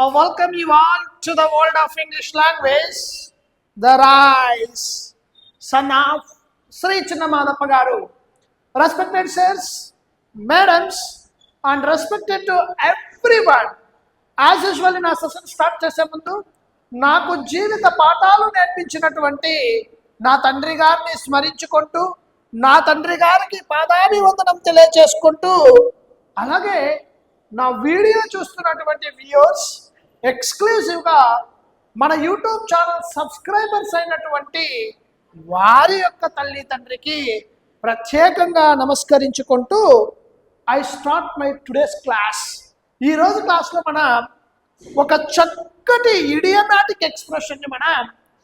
I welcome you all to the world of English language. The rise, son of Sri Chinnamadappа garu. Respected sirs, madams, and respected to everyone. As usual నా session start చేసే ముందు నాకు జీవిత పాఠాలు నేర్పించినటువంటి నా తండ్రి గారిని స్మరించుకుంటూ నా తండ్రి గారికి పాదాభివందనం తెలియచేసుకుంటూ అలాగే నా వీడియో చూస్తున్నటువంటి వ్యూయర్స్ ఎక్స్క్లూజివ్గా మన యూట్యూబ్ ఛానల్ సబ్స్క్రైబర్స్ అయినటువంటి వారి యొక్క తల్లి తండ్రికి ప్రత్యేకంగా నమస్కరించుకుంటూ I start my today's class ఈ రోజు క్లాస్లో మనం ఒక చక్కటి ఇడియమాటిక్ ఎక్స్ప్రెషన్ని మనం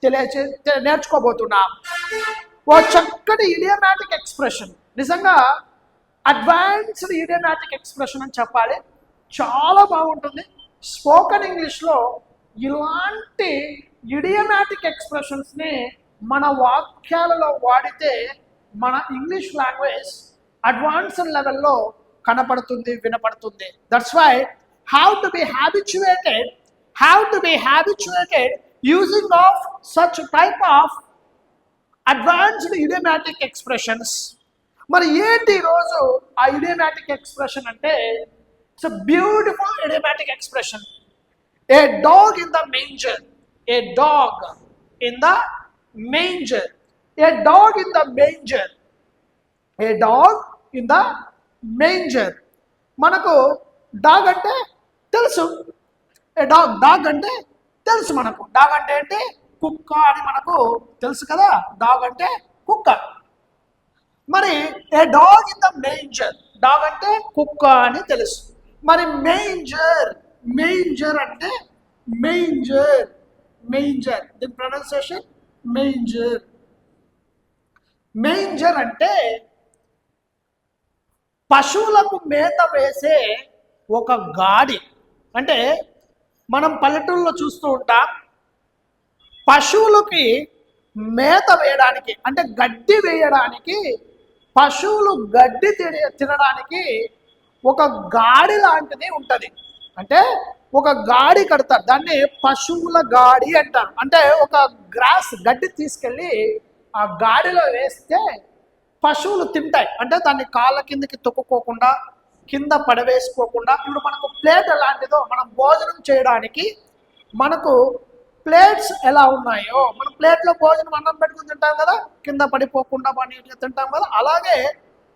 తెలియచే నేర్చుకోబోతున్నాం. ఓ చక్కటి ఇడియమాటిక్ ఎక్స్ప్రెషన్ నిజంగా అడ్వాన్స్డ్ ఇడియమాటిక్ ఎక్స్ప్రెషన్ అని చెప్పాలి. చాలా బాగుంటుంది. స్పోకెన్ ఇంగ్లీష్లో ఇలాంటి ఇడియమాటిక్ ఎక్స్ప్రెషన్స్ని మన వాక్యాలలో వాడితే మన ఇంగ్లీష్ లాంగ్వేజ్ అడ్వాన్స్డ్ లెవెల్లో కనపడుతుంది వినపడుతుంది. That's why have to be habituated have to be habituated using of such type of advanced idiomatic expressions మరి ఏంటి ఈరోజు ఆ ఇడియమాటిక్ ఎక్స్ప్రెషన్ అంటే it's beautiful idiomatic expression a dog in the manger a dog in the manger a dog in the manger a dog in the manger మనకు dog అంటే తెలుసు. ఏ dog dog అంటే తెలుసు మనకు. డాగ్ అంటే ఏంటి? కుక్క అని మనకు తెలుసు కదా. డాగ్ అంటే కుక్క. మరి a dog in the manger dog అంటే కుక్క అని తెలుసు. మరి మేంజర్ మేంజర్ అంటే మేంజర్ మేంజర్ దీని ప్రొనౌన్సియేషన్ మేంజర్ మేంజర్ అంటే పశువులకు మేత వేసే ఒక గాడి. అంటే మనం పల్లెటూళ్ళలో చూస్తూ ఉంటాం పశువులకి మేత వేయడానికి అంటే గడ్డి వేయడానికి పశువులు గడ్డి తిని తినడానికి ఒక గాడి లాంటిది ఉంటుంది. అంటే ఒక గాడి కడతారు. దాన్ని పశువుల గాడి అంటారు. అంటే ఒక గ్రాస్ గడ్డి తీసుకెళ్ళి ఆ గాడిలో వేస్తే పశువులు తింటాయి. అంటే దాన్ని కాళ్ళ కిందకి తొక్కుకోకుండా కింద పడవేసుకోకుండా ఇప్పుడు మనకు ప్లేట్ ఎలాంటిదో మనం భోజనం చేయడానికి మనకు ప్లేట్స్ ఎలా ఉన్నాయో మనం ప్లేట్లో భోజనం అన్నం పెట్టుకుని తింటాం కదా కింద పడిపోకుండా మన తింటాం కదా అలాగే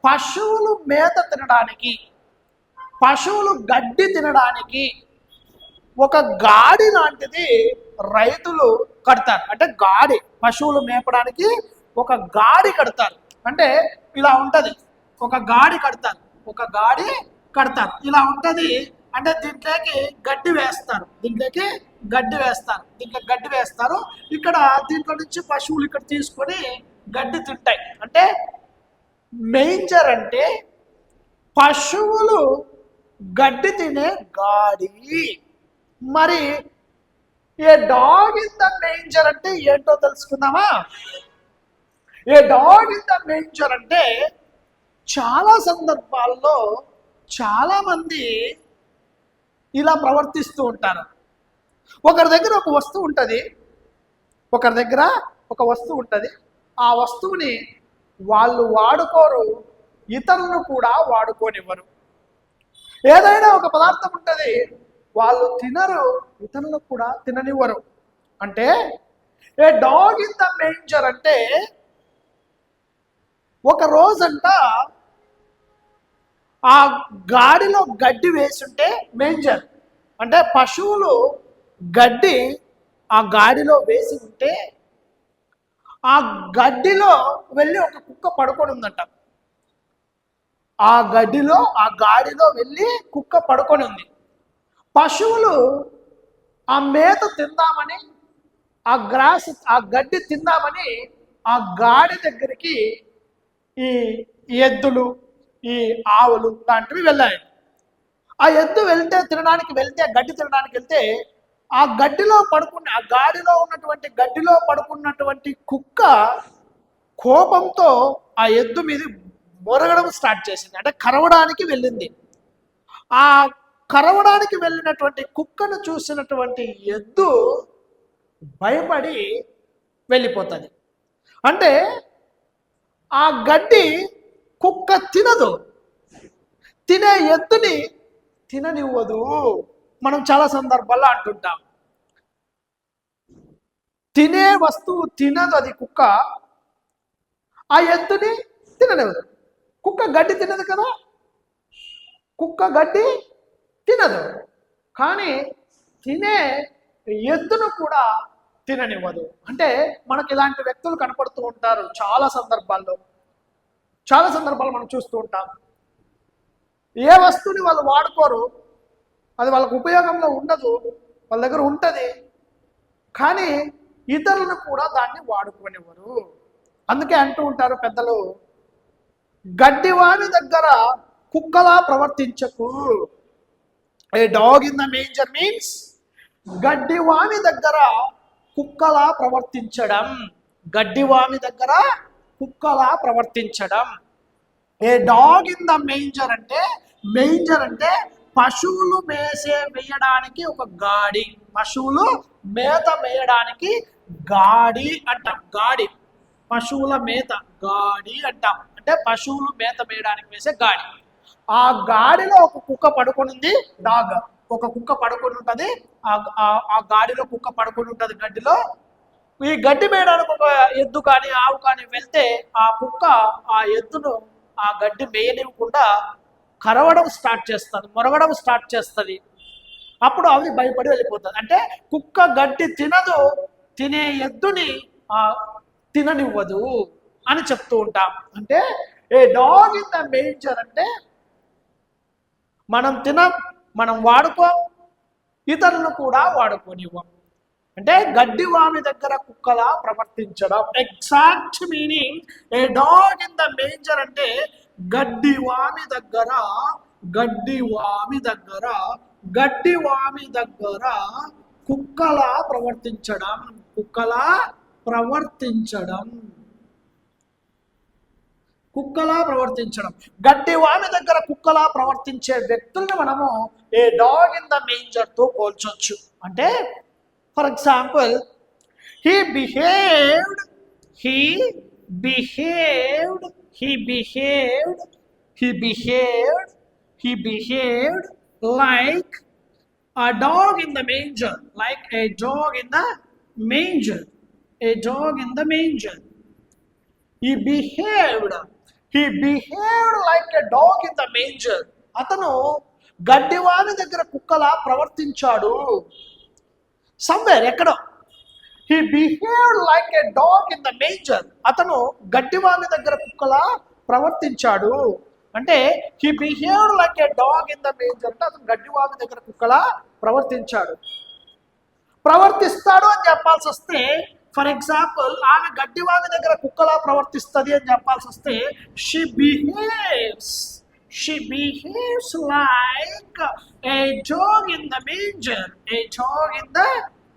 పశువులు మేత తినడానికి పశువులు గడ్డి తినడానికి ఒక గాడి లాంటిది రైతులు కడతారు. అంటే గాడి పశువులు మేపడానికి ఒక గాడి కడతారు. అంటే ఇలా ఉంటుంది. ఒక గాడి కడతారు. ఒక గాడి కడతారు. ఇలా ఉంటుంది అంటే దీంట్లోకి గడ్డి వేస్తారు. దీంట్లోకి గడ్డి వేస్తారు. దీంట్లో గడ్డి వేస్తారు. ఇక్కడ దీంట్లో నుంచి పశువులు ఇక్కడ తీసుకొని గడ్డి తింటాయి. అంటే మెయింజర్ అంటే పశువులు గడ్డి తినే గాడి. మరి a dog in the manger అంటే ఏంటో తెలుసుకుందామా? A dog in the manger అంటే చాలా సందర్భాల్లో చాలా మంది ఇలా ప్రవర్తిస్తూ ఉంటారు. ఒకరి దగ్గర ఒక వస్తువు ఉంటుంది. ఒకరి దగ్గర ఒక వస్తువు ఉంటుంది. ఆ వస్తువుని వాళ్ళు వాడుకోరు. ఇతరులు కూడా వాడుకోనివ్వరు. ఏదైనా ఒక పదార్థం ఉంటుంది వాళ్ళు తినరు ఇతరులకు కూడా తిననివ్వరు. అంటే a dog in the manger అంటే ఒక రోజంట ఆ గాడిలో గడ్డి వేసుంటే మేంజర్ అంటే పశువులు గడ్డి ఆ గాడిలో వేసి ఉంటే ఆ గడ్డిలో వెళ్ళి ఒక కుక్క పడుకొని ఉందంట. ఆ గడ్డిలో ఆ గాడిలో వెళ్ళి కుక్క పడుకొని ఉంది. పశువులు ఆ మేత తిందామని ఆ గ్రాస్ ఆ గడ్డి తిందామని ఆ గాడి దగ్గరికి ఈ ఎద్దులు ఈ ఆవులు లాంటివి వెళ్ళాయి. ఆ ఎద్దు వెళ్తే తినడానికి వెళ్తే గడ్డి తినడానికి వెళ్తే ఆ గడ్డిలో పడుకున్న ఆ గాడిలో ఉన్నటువంటి గడ్డిలో పడుకున్నటువంటి కుక్క కోపంతో ఆ ఎద్దు మీద మొరగడం స్టార్ట్ చేసింది. అంటే కరవడానికి వెళ్ళింది. ఆ కరవడానికి వెళ్ళినటువంటి కుక్కను చూసినటువంటి ఎద్దు భయపడి వెళ్ళిపోతుంది. అంటే ఆ గడ్డి కుక్క తినదు. తినే ఎద్దుని తిననివ్వదు. మనం చాలా సందర్భాల్లో అంటుంటాం. తినే వస్తువు తినదు అది కుక్క. ఆ ఎద్దుని తిననివ్వదు. కుక్క గడ్డి తినదు కదా? కుక్క గడ్డి తినదు. కానీ తినే ఎద్దును కూడా తిననివ్వదు. అంటే మనకి ఇలాంటి వ్యక్తులు కనపడుతూ ఉంటారు చాలా సందర్భాల్లో. చాలా సందర్భాలు మనం చూస్తూ ఉంటాం. ఏ వస్తువుని వాళ్ళు వాడుకోరు. అది వాళ్ళకు ఉపయోగంలో ఉండదు. వాళ్ళ దగ్గర ఉంటుంది. కానీ ఇతరులను కూడా దాన్ని వాడుకోనివ్వరు. అందుకే అంటూ ఉంటారు పెద్దలు గడ్డివాని దగ్గర కుక్కలా ప్రవర్తించకు. A dog in the manger means గడ్డివాని దగ్గర కుక్కలా ప్రవర్తించడం. గడ్డివాని దగ్గర కుక్కలా ప్రవర్తించడం. A dog in the manger అంటే మేంజర్ అంటే పశువులు మేసే వేయడానికి ఒక గాడి. పశువులు మేత మేయడానికి గాడి అంటాం. గాడి. పశువుల మేత గాడి అంటాం. అంటే పశువులు మేత మేయడానికి వేసే గాడి. ఆ గాడిలో ఒక కుక్క పడుకొని ఉంది డాగ్. ఒక కుక్క పడుకొని ఉంటుంది ఆ ఆ- గాడిలో కుక్క పడుకొని ఉంటుంది గడ్డిలో. ఈ గడ్డి మేయడానికి ఒక ఎద్దు కానీ ఆవు కానీ వెళ్తే ఆ కుక్క ఆ ఎద్దును ఆ గడ్డి మేయనివ్వకుండా కరవడం స్టార్ట్ చేస్తుంది మొరగడం స్టార్ట్ చేస్తుంది. అప్పుడు అవి భయపడి వెళ్ళిపోతుంది. అంటే కుక్క గడ్డి తినదు తినే ఎద్దుని ఆ తిననివ్వదు అని చెప్తూ ఉంటాం. అంటే a dog in the manger అంటే మనం తినం మనం వాడుకో ఇతరులను కూడా వాడుకోనివ్వం. అంటే గడ్డి వామి దగ్గర కుక్కలా ప్రవర్తించడం. Exact meaning a dog in the manger అంటే గడ్డి వామి దగ్గర గడ్డి వామి దగ్గర గడ్డి వామి దగ్గర కుక్కలా ప్రవర్తించడం. కుక్కలా ప్రవర్తించడం. కుక్కలా ప్రవర్తించడం. గడ్డి వామి దగ్గర కుక్కలా ప్రవర్తించే వ్యక్తుల్ని మనము ఏ డాగ్ ఇన్ ద మేంజర్తో పోల్చొచ్చు. అంటే for example he behaved he behaved he behaved he behaved he behaved like a dog in the manger like a dog in the manger. A dog in the manger. He behaved, he behaved like a dog in the manger. అతను గడ్డివాని దగ్గర కుక్కలా ప్రవర్తించాడు. Somewhere ఎక్కడో. He behave like a dog in the manger అతను గడ్డివాని దగ్గర కుక్కలా ప్రవర్తించాడు. అంటే he behave like a dog in the manger అంటే అతను గడ్డివాని దగ్గర కుక్కలా ప్రవర్తించాడు. ప్రవర్తిస్తాడు అని చెప్పాల్సి వస్తే ఫర్ ఎగ్జాంపుల్ ఆమె గడ్డివాని దగ్గర కుక్కలా ప్రవర్తిస్తుంది అని చెప్పాల్సి వస్తే she behaves she behaves like a dog in the manger a dog in the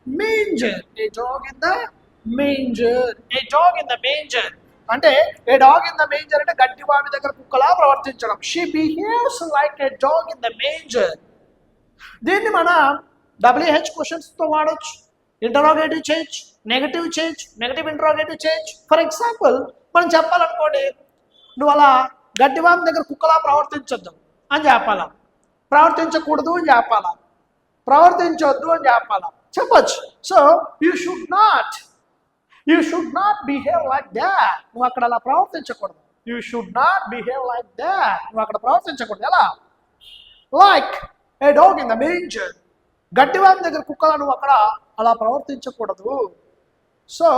manger a dog in the manger a dog in the manger అంటే a dog in the manger అంటే గడ్డివామి దగ్గర కుక్కలా ప్రవర్తించడం. She behaves like a dog in the manger దీన్ని మనం WH క్వశ్చన్స్తో వాడచ్చు ఇంటరాగేటివ్ చేయొచ్చు. నెగటివ్ చేయొచ్చు నెగటివ్ ఇంటరాగేటివ్ చేయొచ్చు ఫర్ ఎగ్జాంపుల్ మనం చెప్పాలనుకోండి నువ్వు అలా గడ్డివాం దగ్గర కుక్కలా ప్రవర్తించొద్దు అని చెప్పాలా? ప్రవర్తించకూడదు అని చెప్పాలా? ప్రవర్తించొద్దు అని చెప్పాలా? చెప్పచ్చు. So you should not you should not behave like that నువ్వు అక్కడ అలా ప్రవర్తించకూడదు. You should not behave like that నువ్వు అక్కడ ప్రవర్తించకూడదు. ఎలా? Like a dog in the manger గడ్డివామి దగ్గర కుక్కలను నువ్వు అక్కడ అలా ప్రవర్తించకూడదు. So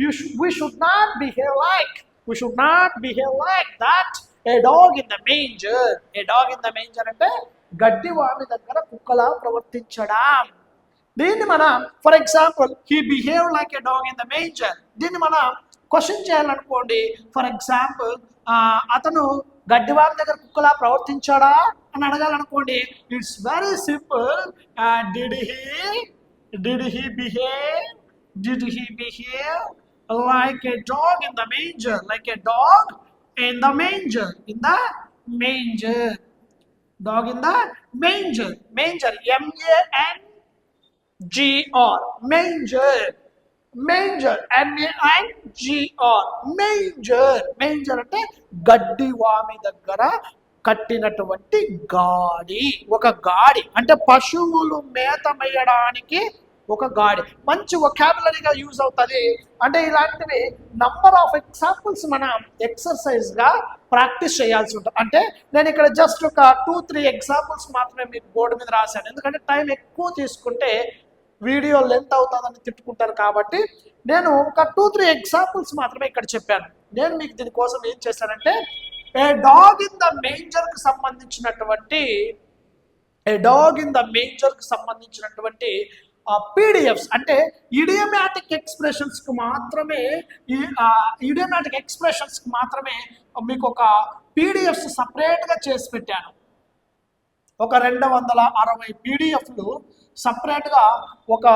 you we should not behave like we should not behave like that a dog in the manger a dog in the manger అంటే గడ్డి వామి దగ్గర కుక్కలా ప్రవర్తించడం. దీన్ని మనం for example he behave like a dog in the manger దీన్ని మనం క్వశ్చన్ చేయాలనుకోండి ఫర్ ఎగ్జాంపుల్ అతను గడ్డివారి దగ్గర కుక్కలా ప్రవర్తించాడా అని అడగాలనుకోండి it's very simple did he did he behave did he behave like a dog in the manger like a dog in the manger in the manger dog in the manger manger MAN GR manger manger MAN GR manger manger అంటే గడ్డి వామి దగ్గర కట్టినటువంటి గాడి. ఒక గాడి. అంటే పశువులు మేత మేయడానికి ఒక గాడి. మంచి ఒకాబులరీగా యూజ్ అవుతుంది. అంటే ఇలాంటివి నంబర్ ఆఫ్ ఎగ్జాంపుల్స్ మనం ఎక్సర్సైజ్గా ప్రాక్టీస్ చేయాల్సి ఉంటుంది. అంటే నేను ఇక్కడ జస్ట్ ఒక టూ త్రీ ఎగ్జాంపుల్స్ మాత్రమే మీకు బోర్డు మీద రాశాను. ఎందుకంటే టైం ఎక్కువ తీసుకుంటే వీడియో లెంత్ అవుతుందని తిట్టుకుంటారు కాబట్టి నేను ఒక టూ త్రీ ఎగ్జాంపుల్స్ మాత్రమే ఇక్కడ చెప్పాను. నేను మీకు దీనికోసం ఏం చేశానంటే ఏ డాగ్ ఇన్ ద మేంజర్కి సంబంధించినటువంటి ఏ డాగ్ ఇన్ ద మేంజర్కి సంబంధించినటువంటి పీడిఎఫ్స్ అంటే ఇడియమాటిక్ ఎక్స్ప్రెషన్స్కి మాత్రమే ఈ ఇడియమాటిక్ ఎక్స్ప్రెషన్స్కి మాత్రమే మీకు ఒక పీడిఎఫ్స్ సపరేట్గా చేసి పెట్టాను. ఒక రెండు వందల అరవై పీడిఎఫ్లు సపరేట్గా ఒక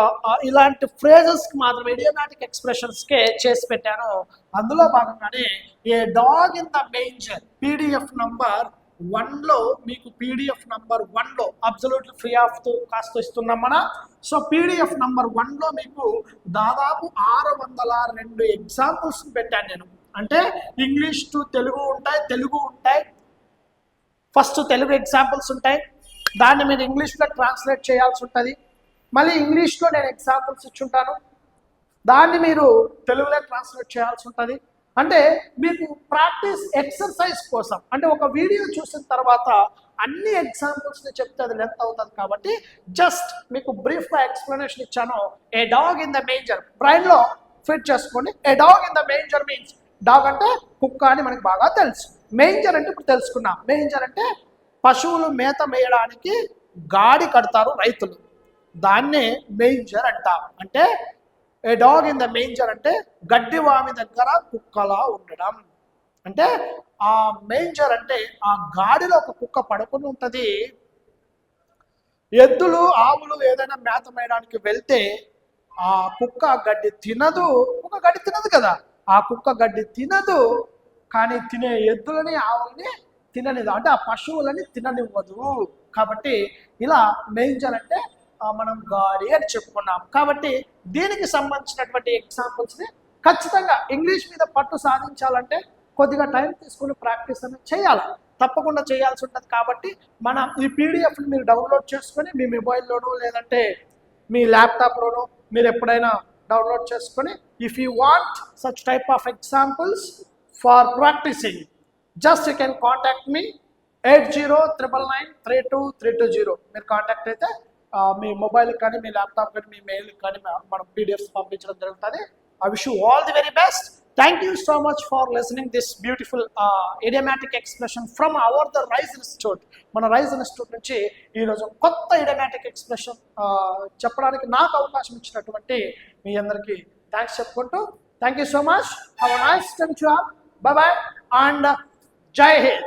ఇలాంటి ఫ్రేజెస్కి మాత్రం ఇడియోమాటిక్ ఎక్స్ప్రెషన్స్కే చేసి పెట్టాను. అందులో భాగంగానే a dog in the manger PDF number వన్లో మీకు పీడిఎఫ్ నంబర్ వన్లో అబ్సల్యూట్ ఫ్రీ ఆఫ్ కాస్త ఇస్తున్నాం మన. సో పీడిఎఫ్ నంబర్ వన్లో మీకు దాదాపు ఆరు వందల రెండు ఎగ్జాంపుల్స్ పెట్టాను నేను. అంటే ఇంగ్లీష్ టు తెలుగు ఉంటాయి తెలుగు ఉంటాయి. ఫస్ట్ తెలుగు ఎగ్జాంపుల్స్ ఉంటాయి. దాన్ని మీరు ఇంగ్లీష్లో ట్రాన్స్లేట్ చేయాల్సి ఉంటుంది. మళ్ళీ ఇంగ్లీష్లో నేను ఎగ్జాంపుల్స్ ఇచ్చుంటాను దాన్ని మీరు తెలుగులో ట్రాన్స్లేట్ చేయాల్సి ఉంటుంది. అంటే మీకు ప్రాక్టీస్ ఎక్సర్సైజ్ కోసం అంటే ఒక వీడియో చూసిన తర్వాత అన్ని ఎగ్జాంపుల్స్ని చెప్తే అది లెంత్ అవుతుంది కాబట్టి జస్ట్ మీకు బ్రీఫ్గా ఎక్స్ప్లెనేషన్ ఇచ్చాను. A dog in the manger బ్రైన్లో fit చేసుకోండి. A dog in the manger means dog అంటే కుక్క అని మనకి బాగా తెలుసు. మేంజర్ అంటే ఇప్పుడు తెలుసుకున్నాం. మేంజర్ అంటే పశువులు మేత మేయడానికి గాడి కడతారు రైతులు. దాన్నే మేంజర్ అంటారు అంటే a dog in the manger అంటే గడ్డి వామి దగ్గర కుక్కలా ఉండడం. అంటే ఆ మేంజర్ అంటే ఆ గాడిలో ఒక కుక్క పడుకుని ఉంటుంది. ఎద్దులు ఆవులు ఏదైనా మేత మేయడానికి వెళ్తే ఆ కుక్క గడ్డి తినదు. కుక్క గడ్డి తినదు కదా. ఆ కుక్క గడ్డి తినదు. కానీ తినే ఎద్దులని ఆవులని తిననిదు అంటే ఆ పశువులని తిననివ్వదు. కాబట్టి ఇలా మేంజర్ అంటే మనం గాడి అని చెప్పుకున్నాం. కాబట్టి దీనికి సంబంధించినటువంటి ఎగ్జాంపుల్స్ని ఖచ్చితంగా ఇంగ్లీష్ మీద పట్టు సాధించాలంటే కొద్దిగా టైం తీసుకుని ప్రాక్టీస్ అనేది చేయాలి. తప్పకుండా చేయాల్సి ఉంటుంది కాబట్టి మన ఈ పీడిఎఫ్ని మీరు డౌన్లోడ్ చేసుకొని మీ మొబైల్లోనూ లేదంటే మీ ల్యాప్టాప్లోనూ మీరు ఎప్పుడైనా డౌన్లోడ్ చేసుకొని if you want such type of examples for practising just you can contact me eight zero triple nine three two three two zero మీరు కాంటాక్ట్ అయితే మీ మొబైల్ కానీ మీ ల్యాప్టాప్ కానీ మీ మెయిల్ కానీ మనం పీడిఎఫ్స్ పంపించడం జరుగుతుంది. I wish you all the very best thank you so much for listening this beautiful idiomatic expression from our the Rise Institute మన రైజ్ ఇన్స్టిట్యూట్ నుంచి ఈరోజు కొత్త ఇడియమాటిక్ ఎక్స్ప్రెషన్ చెప్పడానికి నాకు అవకాశం ఇచ్చినటువంటి మీ అందరికీ థ్యాంక్స్ చెప్పుకుంటూ thank you so much have nice time bye bye and Jai Hind